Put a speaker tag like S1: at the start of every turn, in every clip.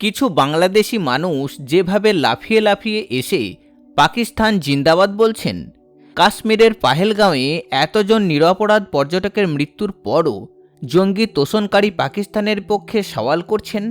S1: কিছু বাংলাদেশি মানুষ যেভাবে লাফিয়ে লাফিয়ে এসে পাকিস্তান জিন্দাবাদ বলছেন, কাশ্মীরের পাহেলগাঁওয়ে এতজন নিরপরাধ পর্যটকের মৃত্যুর পরও জঙ্গি তোষণকারী পাকিস্তানের পক্ষে সওয়াল করছেন,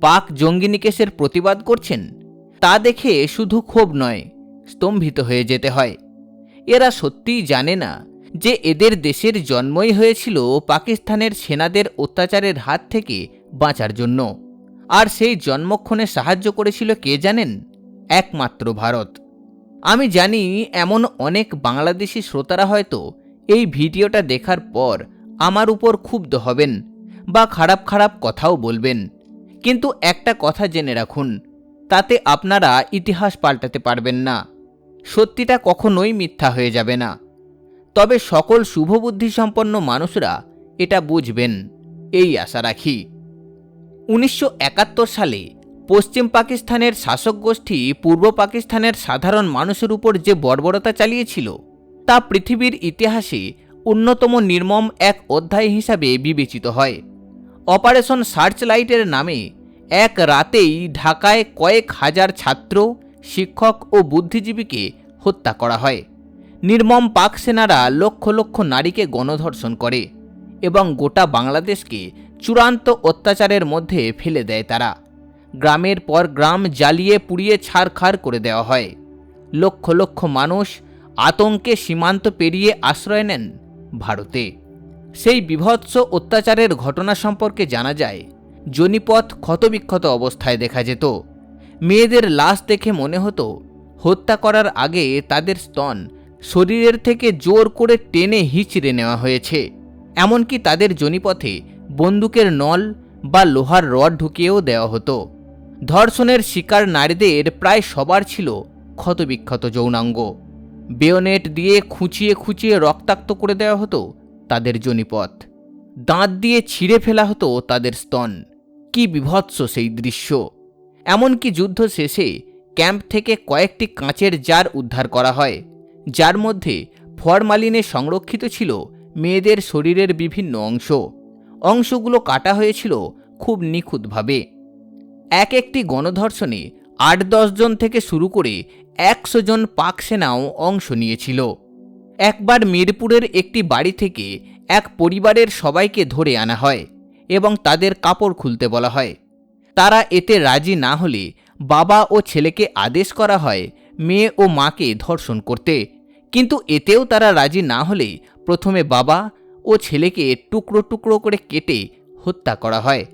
S1: পাক জঙ্গি নিকেশের প্রতিবাদ করছেন, তা দেখে শুধু ক্ষোভ নয়, স্তম্ভিত হয়ে যেতে হয়। এরা সত্যিই জানে না যে এদের দেশের জন্মই হয়েছিল পাকিস্তানের সেনাদের অত্যাচারের হাত থেকে বাঁচার জন্য। আর সেই জন্মক্ষণে সাহায্য করেছিল কে জানেন? একমাত্র ভারত। আমি জানি এমন অনেক বাংলাদেশি শ্রোতারা হয়তো এই ভিডিওটা দেখার পর আমার উপর ক্ষুব্ধ হবেন বা খারাপ খারাপ কথাও বলবেন। কিন্তু একটা কথা জেনে রাখুন, তাতে আপনারা ইতিহাস পাল্টাতে পারবেন না। সত্যিটা কখনোই মিথ্যা হয়ে যাবে না। তবে সকল শুভবুদ্ধিসম্পন্ন মানুষরা এটা বুঝবেন, এই আশা রাখি। উনিশশো একাত্তর সালে পশ্চিম পাকিস্তানের শাসক গোষ্ঠী পূর্ব পাকিস্তানের সাধারণ মানুষের উপর যে বর্বরতা চালিয়েছিল, তা পৃথিবীর ইতিহাসে অন্যতম নির্মম এক অধ্যায় হিসাবে বিবেচিত হয়। অপারেশন সার্চ লাইটের নামে এক রাতেই ঢাকায় কয়েক হাজার ছাত্র, শিক্ষক ও বুদ্ধিজীবীকে হত্যা করা হয়। নির্মম পাক সেনারা লক্ষ লক্ষ নারীকে গণধর্ষণ করে এবং গোটা বাংলাদেশকে চূড়ান্ত অত্যাচারের মধ্যে ফেলে দেয় তারা। গ্রামের পর গ্রাম জ্বালিয়ে পুড়িয়ে ছাড়খাড় করে দেওয়া হয়। লক্ষ লক্ষ মানুষ আতঙ্কে সীমান্ত পেরিয়ে আশ্রয় নেন ভারতে। সেই বিভৎস অত্যাচারের ঘটনা সম্পর্কে জানা যায়, জনিপথ ক্ষতবিক্ষত অবস্থায় দেখা যেত। মেয়েদের লাশ দেখে মনে হতো, হত্যা করার আগে তাদের স্তন শরীরের থেকে জোর করে টেনে হিচড়ে নেওয়া হয়েছে। এমনকি তাদের জনিপথে বন্দুকের নল বা লোহার রড ঢুকিয়েও দেওয়া হতো। ধর্ষণের শিকার নারীদের প্রায় সবার ছিল ক্ষতবিক্ষত যৌনাঙ্গ। বেয়নেট দিয়ে খুঁচিয়ে খুঁচিয়ে রক্তাক্ত করে দেওয়া হতো তাদের জনিপথ। দাঁত দিয়ে ছিঁড়ে ফেলা হতো তাদের স্তন। কি বিভৎস সেই দৃশ্য। এমনকি যুদ্ধ শেষে ক্যাম্প থেকে কয়েকটি কাঁচের জার উদ্ধার করা হয়, যার মধ্যে ফরমালিনে সংরক্ষিত ছিল মেয়েদের শরীরের বিভিন্ন অংশ। অংশগুলো কাটা হয়েছিল খুব নিখুঁতভাবে। এক একটি গণধর্ষণে আট জন থেকে শুরু করে একশো জন পাক সেনাও অংশ নিয়েছিল। একবার মিরপুরের একটি বাড়ি থেকে এক পরিবারের সবাইকে ধরে আনা হয় এবং তাদের কাপড় খুলতে বলা হয়। তারা এতে রাজি না হলে বাবা ও ছেলেকে আদেশ করা হয় মেয়ে ও মাকে ধর্ষণ করতে। কিন্তু এতেও তারা রাজি না হলে প্রথমে বাবা ও ছেলেকে টুকরো টুকরো করে কেটে হত্যা করা হয়।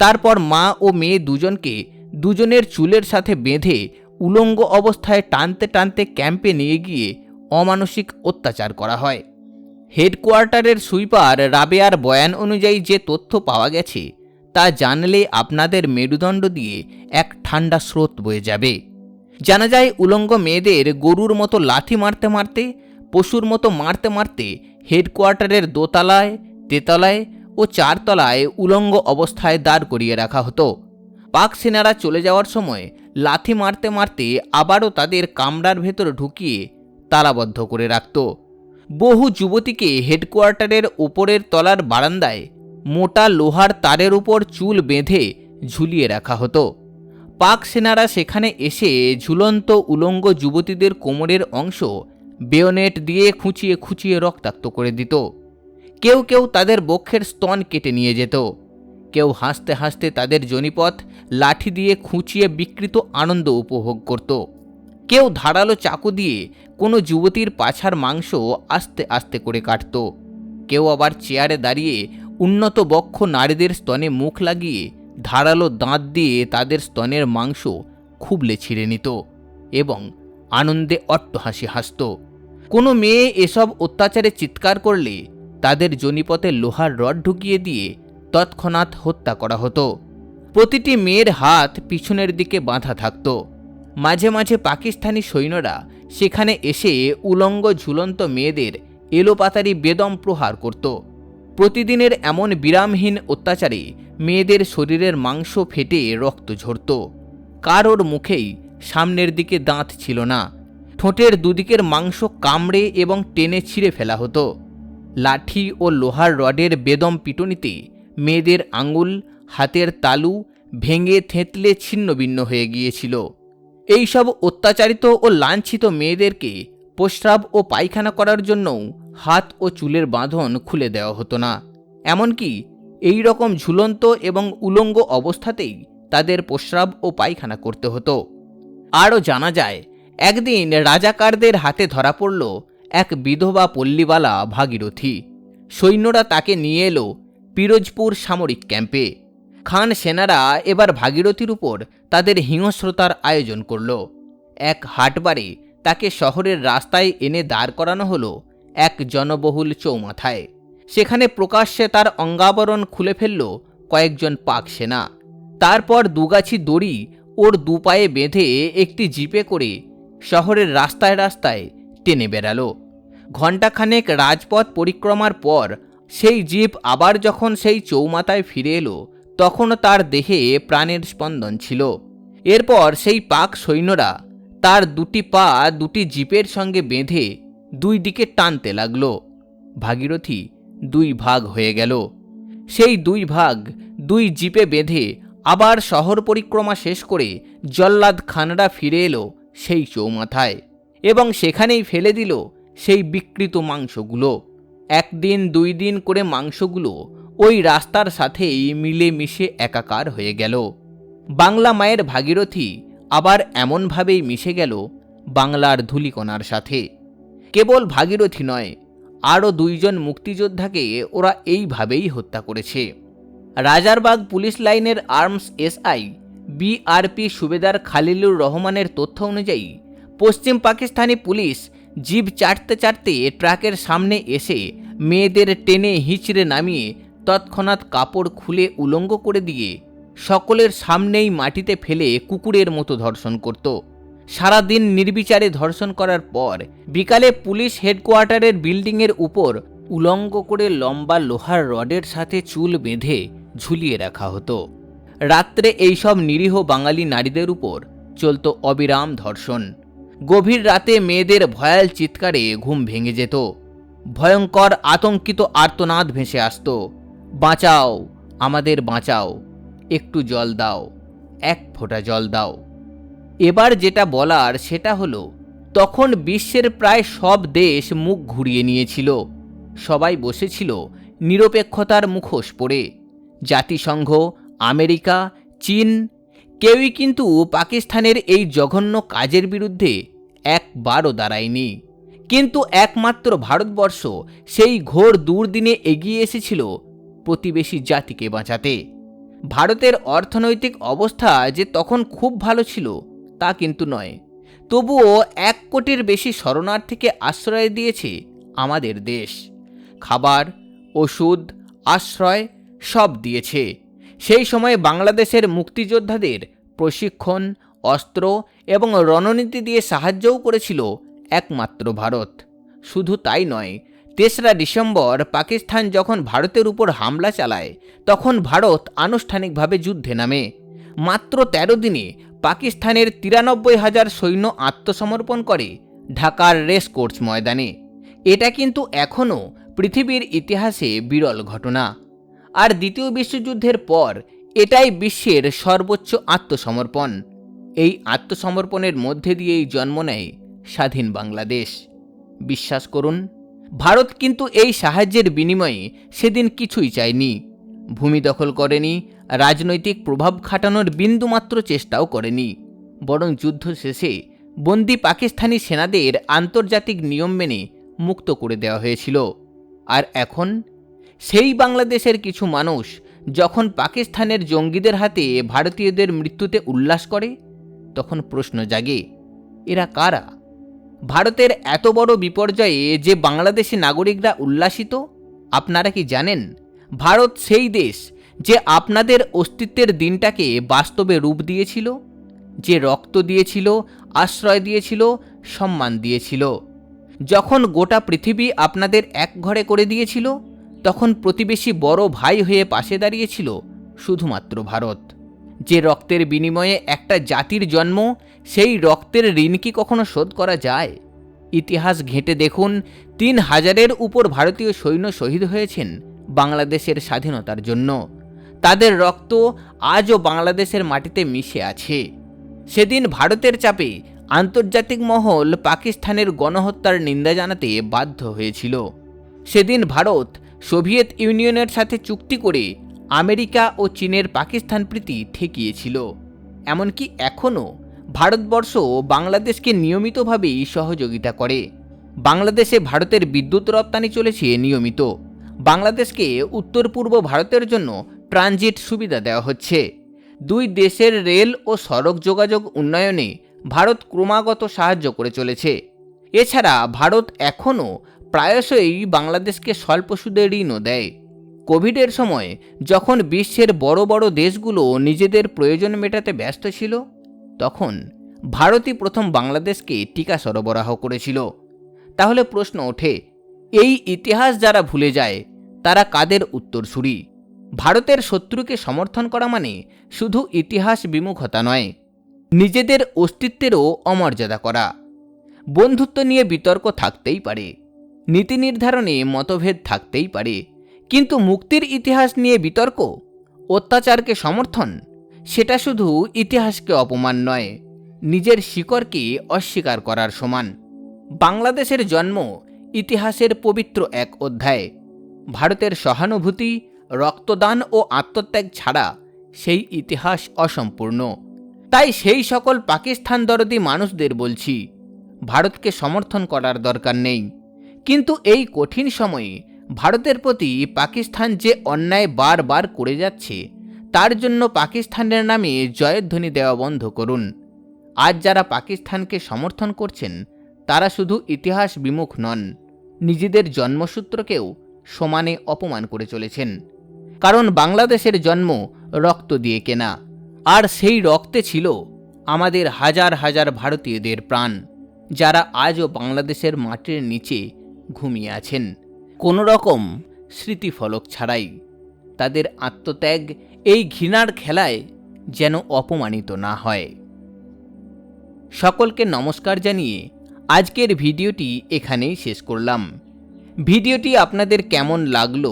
S1: তারপর মা ও মেয়ে দুজনকে দুজনের চুলের সাথে বেঁধে উলঙ্গ অবস্থায় টানতে টানতে ক্যাম্পে নিয়ে গিয়ে অমানসিক অত্যাচার করা হয়। হেডকোয়ার্টারের সুইপার রাবেয়ার বয়ান অনুযায়ী যে তথ্য পাওয়া গেছে, তা জানলে আপনাদের মেরুদণ্ড দিয়ে এক ঠান্ডা স্রোত বয়ে যাবে। জানা যায়, উলঙ্গ মেয়েদের গরুর মতো লাথি মারতে মারতে, পশুর মতো মারতে মারতে হেডকোয়ার্টারের দোতলায়, তেতলায় ও চারতলায় উলঙ্গ অবস্থায় দাঁড় করিয়ে রাখা হতো। পাক সেনারা চলে যাওয়ার সময় লাথি মারতে মারতে আবারও তাদের কামরার ভেতর ঢুকিয়ে তালাবদ্ধ করে রাখত। বহু যুবতীকে হেডকোয়ার্টারের ওপরের তলার বারান্দায় মোটা লোহার তারের উপর চুল বেঁধে ঝুলিয়ে রাখা হতো। পাক সেনারা সেখানে এসে ঝুলন্ত উলঙ্গ যুবতীদের কোমরের অংশ বেয়নেট দিয়ে খুঁচিয়ে খুঁচিয়ে রক্তাক্ত করে দিত। কেউ কেউ তাদের বক্ষের স্তন কেটে নিয়ে যেত। কেউ হাসতে হাসতে তাদের জনিপথ লাঠি দিয়ে খুঁচিয়ে বিকৃত আনন্দ উপভোগ করত। কেউ ধারালো চাকু দিয়ে কোনো যুবতীর পাছার মাংস আস্তে আস্তে করে কাটত। কেউ আবার চেয়ারে দাঁড়িয়ে উন্নত বক্ষ নারীদের স্তনে মুখ লাগিয়ে ধারালো দাঁত দিয়ে তাদের স্তনের মাংস খুবলে ছিঁড়ে নিত এবং আনন্দে অট্টহাসি হাসত। কোনো মেয়ে এসব অত্যাচারে চিৎকার করলে তাদের জনিপথে লোহার রড ঢুকিয়ে দিয়ে তৎক্ষণাৎ হত্যা করা হতো। প্রতিটি মেয়ের হাত পিছনের দিকে বাঁধা থাকত। মাঝে মাঝে পাকিস্তানি সৈন্যরা সেখানে এসে উলঙ্গ ঝুলন্ত মেয়েদের এলোপাতারি বেদম প্রহার করত। প্রতিদিনের এমন বিরামহীন অত্যাচারে মেয়েদের শরীরের মাংস ফেটে রক্ত ঝরত। কারোর মুখেই সামনের দিকে দাঁত ছিল না। ঠোঁটের দুদিকের মাংস কামড়ে এবং টেনে ছিঁড়ে ফেলা হতো। লাঠি ও লোহার রডের বেদম পিটুনিতে মেয়েদের আঙুল, হাতের তালু ভেঙে থেঁতলে ছিন্নভিন্ন হয়ে গিয়েছিল। এইসব অত্যাচারিত ও লাঞ্ছিত মেয়েদেরকে প্রস্রাব ও পায়খানা করার জন্যও হাত ও চুলের বাঁধন খুলে দেওয়া হতো না। এমনকি এই রকম ঝুলন্ত এবং উলঙ্গ অবস্থাতেই তাদের প্রস্রাব ও পায়খানা করতে হতো। আরও জানা যায় একদিন রাজাকারদের হাতে ধরা পড়ল এক বিধবা পল্লীবালা ভাগীরথী। সৈন্যরা তাকে নিয়ে এলো পিরোজপুর সামরিক ক্যাম্পে। খান সেনারা এবার ভাগীরথীর উপর তাদের হিংস্রতার আয়োজন করল। এক হাটবারে তাকে শহরের রাস্তায় এনে দাঁড় করানো হলো এক জনবহুল চৌমাথায়। সেখানে প্রকাশ্যে তার অঙ্গাবরণ খুলে ফেলল কয়েকজন পাক সেনা। তারপর দুগাছি দড়ি ওর দুপায়ে বেঁধে একটি জিপে করে শহরের রাস্তায় রাস্তায় টেনে বেড়ালো। ঘণ্টাখানেক রাজপথ পরিক্রমার পর সেই জিপ আবার যখন সেই চৌমাথায় ফিরে এলো, তখনও তার দেহে প্রাণের স্পন্দন ছিল। এরপর সেই পাক সৈন্যরা তার দুটি পা দুটি জিপের সঙ্গে বেঁধে দুই দিকে টানতে লাগল। ভাগীরথী দুই ভাগ হয়ে গেল। সেই দুই ভাগ দুই জিপে বেঁধে আবার শহর পরিক্রমা শেষ করে জল্লাদ খানরা ফিরে এলো সেই চৌমাথায় এবং সেখানেই ফেলে দিল সেই বিকৃত মাংসগুলো। একদিন, দুই দিন করে মাংসগুলো ওই রাস্তার সাথেই মিলে মিশে একাকার হয়ে গেল। বাংলা মায়ের ভাগীরথী আবার এমনভাবেই মিশে গেল বাংলার ধুলিকণার সাথে। কেবল ভাগীরথী নয়, আরও দুইজন মুক্তিযোদ্ধাকে ওরা এইভাবেই হত্যা করেছে। রাজারবাগ পুলিশ লাইনের আর্মস এসআই বিআরপি সুবেদার খালিলুর রহমানের তথ্য অনুযায়ী, পশ্চিম পাকিস্তানি পুলিশ জিপ চাটতে চাটতে ট্রাকের সামনে এসে মেয়েদের টেনে হিঁচড়ে নামিয়ে তৎক্ষণাৎ কাপড় খুলে উলঙ্গ করে দিয়ে সকলের সামনেই মাটিতে ফেলে কুকুরের মতো ধর্ষণ করত। সারাদিন নির্বিচারে ধর্ষণ করার পর বিকালে পুলিশ হেডকোয়ার্টারের বিল্ডিংয়ের উপর উলঙ্গ করে লম্বা লোহার রডের সাথে চুল বেঁধে ঝুলিয়ে রাখা হতো। রাত্রে এইসব নিরীহ বাঙালি নারীদের উপর চলত অবিরাম ধর্ষণ। গভীর রাতে মেয়েদের ভয়াল চিৎকারে ঘুম ভেঙে যেত। ভয়ঙ্কর আতঙ্কিত আর্তনাদ ভেসে আসত। বাঁচাও, আমাদের বাঁচাও, একটু জল দাও, এক ফোঁটা জল দাও। এবার যেটা বলার সেটা হলো, তখন বিশ্বের প্রায় সব দেশ মুখ ঘুরিয়ে নিয়েছিল। সবাই বসেছিল নিরপেক্ষতার মুখোশ পড়ে জাতিসংঘ আমেরিকা, চীন, কেউই কিন্তু পাকিস্তানের এই জঘন্য কাজের বিরুদ্ধে একবারও দাঁড়ায়নি। কিন্তু একমাত্র ভারতবর্ষ সেই ঘোর দুর্দিনে এগিয়ে এসেছিল প্রতিবেশী জাতিকে বাঁচাতে। ভারতের অর্থনৈতিক অবস্থা যে তখন খুব ভালো ছিল, তা কিন্তু নয়। তবুও এক কোটির বেশি শরণার্থীকে আশ্রয় দিয়েছে আমাদের দেশ। খাবার, ওষুধ, আশ্রয় সব দিয়েছে। সেই সময় বাংলাদেশের মুক্তিযোদ্ধাদের প্রশিক্ষণ, অস্ত্র এবং রণনীতি দিয়ে সাহায্যও করেছিল একমাত্র ভারত। শুধু তাই নয়, তেসরা ডিসেম্বর পাকিস্তান যখন ভারতের উপর হামলা চালায়, তখন ভারত আনুষ্ঠানিকভাবে যুদ্ধে নামে। মাত্র ১৩ দিনে পাকিস্তানের তিরানব্বই হাজার সৈন্য আত্মসমর্পণ করে ঢাকার রেস কোর্স ময়দানে। এটা কিন্তু এখনও পৃথিবীর ইতিহাসে বিরল ঘটনা। আর দ্বিতীয় বিশ্বযুদ্ধের পর এটাই বিশ্বের সর্বোচ্চ আত্মসমর্পণ। এই আত্মসমর্পণের মধ্যে দিয়েই জন্ম নেয় স্বাধীন বাংলাদেশ। বিশ্বাস করুন, ভারত কিন্তু এই সাহায্যের বিনিময়ে সেদিন কিছুই চায়নি। ভূমি দখল করেনি, রাজনৈতিক প্রভাব খাটানোর বিন্দুমাত্র চেষ্টাও করেনি। বরং যুদ্ধ শেষে বন্দি পাকিস্তানি সেনাদের আন্তর্জাতিক নিয়ম মেনে মুক্ত করে দেওয়া হয়েছিল। আর এখন সেই বাংলাদেশের কিছু মানুষ যখন পাকিস্তানের জঙ্গিদের হাতে ভারতীয়দের মৃত্যুতে উল্লাস করে, তখন প্রশ্ন জাগে, এরা কারা? ভারতের এত বড় বিপর্যয়ে যে বাংলাদেশি নাগরিকরা উল্লাসিত, আপনারা কি জানেন? ভারত সেই দেশ যে আপনাদের অস্তিত্বের দিনটাকে বাস্তবে রূপ দিয়েছিল, যে রক্ত দিয়েছিল, আশ্রয় দিয়েছিল, সম্মান দিয়েছিল। যখন গোটা পৃথিবী আপনাদের এক ঘরে করে দিয়েছিল তখন প্রতিবেশী বড় ভাই হয়ে পাশে দাঁড়িয়েছিল শুধুমাত্র ভারত। যে রক্তের বিনিময়ে একটা জাতির জন্ম, সেই রক্তের ঋণ কি কখনো শোধ করা যায়? ইতিহাস ঘেঁটে দেখুন, তিন হাজারের উপর ভারতীয় সৈন্য শহীদ হয়েছেন বাংলাদেশের স্বাধীনতার জন্য। তাদের রক্ত আজও বাংলাদেশের মাটিতে মিশে আছে। সেদিন ভারতের চাপে আন্তর্জাতিক মহল পাকিস্তানের গণহত্যার নিন্দা জানাতে বাধ্য হয়েছিল। সেদিন ভারত সোভিয়েত ইউনিয়নের সাথে চুক্তি করে আমেরিকা ও চীনের পাকিস্তান প্রীতি ঠেকিয়েছিল। এমনকি এখনও ভারতবর্ষ বাংলাদেশকে নিয়মিতভাবেই সহযোগিতা করে। বাংলাদেশে ভারতের বিদ্যুৎ রপ্তানি চলেছে নিয়মিত। বাংলাদেশকে উত্তর পূর্ব ভারতের জন্য ট্রানজিট সুবিধা দেওয়া হচ্ছে। দুই দেশের রেল ও সড়ক যোগাযোগ উন্নয়নে ভারত ক্রমাগত সাহায্য করে চলেছে। এছাড়া ভারত এখনও প্রায়শই বাংলাদেশকে স্বল্প সুদে ঋণও দেয়। কোভিডের সময় যখন বিশ্বের বড় বড় দেশগুলো নিজেদের প্রয়োজন মেটাতে ব্যস্ত ছিল, তখন ভারতই প্রথম বাংলাদেশকে টিকা সরবরাহ করেছিল। তাহলে প্রশ্ন ওঠে, এই ইতিহাস যারা ভুলে যায়, তারা কাদের উত্তরসূরি? ভারতের শত্রুকে সমর্থন করা মানে শুধু ইতিহাস বিমুখতা নয়, নিজেদের অস্তিত্বেরও অমর্যাদা করা। বন্ধুত্ব নিয়ে বিতর্ক থাকতেই পারে। নীতি নির্ধারণে মতভেদ থাকতেই পারে। কিন্তু মুক্তির ইতিহাস নিয়ে বিতর্ক, অত্যাচারকে সমর্থন, সেটা শুধু ইতিহাসকে অপমান নয়, নিজের শিকড়কে অস্বীকার করার সমান। বাংলাদেশের জন্ম ইতিহাসের পবিত্র এক অধ্যায়। ভারতের সহানুভূতি, রক্তদান ও আত্মত্যাগ ছাড়া সেই ইতিহাস অসম্পূর্ণ। তাই সেই সকল পাকিস্তান দরদি মানুষদের বলছি, ভারতকে সমর্থন করার দরকার নেই। কিন্তু এই কঠিন সময়ে ভারতের প্রতি পাকিস্তান যে অন্যায় বারবার করে যাচ্ছে, তার জন্য পাকিস্তানের নামে জয়ধ্বনি দেওয়া বন্ধ করুন। আজ যারা পাকিস্তানকে সমর্থন করছেন, তারা শুধু ইতিহাস বিমুখ নন, নিজেদের জন্মসূত্রকেও সমানে অপমান করে চলেছেন। কারণ বাংলাদেশের জন্ম রক্ত দিয়ে কেনা, আর সেই রক্তে ছিল আমাদের হাজার হাজার ভারতীয়দের প্রাণ, যারা আজও বাংলাদেশের মাটির নিচে ঘুমিয়ে আছেন। কোনো রকম স্মৃতিফলক ছাড়াই তাদের আত্মত্যাগ এই ঘৃণার খেলায় যেন অপমানিত না হয়। সকলকে নমস্কার জানিয়ে আজকের ভিডিওটি এখানেই শেষ করলাম। ভিডিওটি আপনাদের কেমন লাগল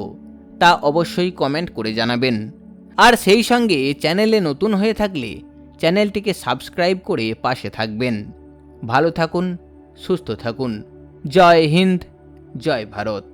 S1: তা অবশ্যই কমেন্ট করে জানাবেন। আর সেই সঙ্গে চ্যানেলে নতুন হয়ে থাকলে চ্যানেলটিকে সাবস্ক্রাইব করে পাশে থাকবেন। ভালো থাকুন, সুস্থ থাকুন। জয় হিন্দ। জয় ভারত।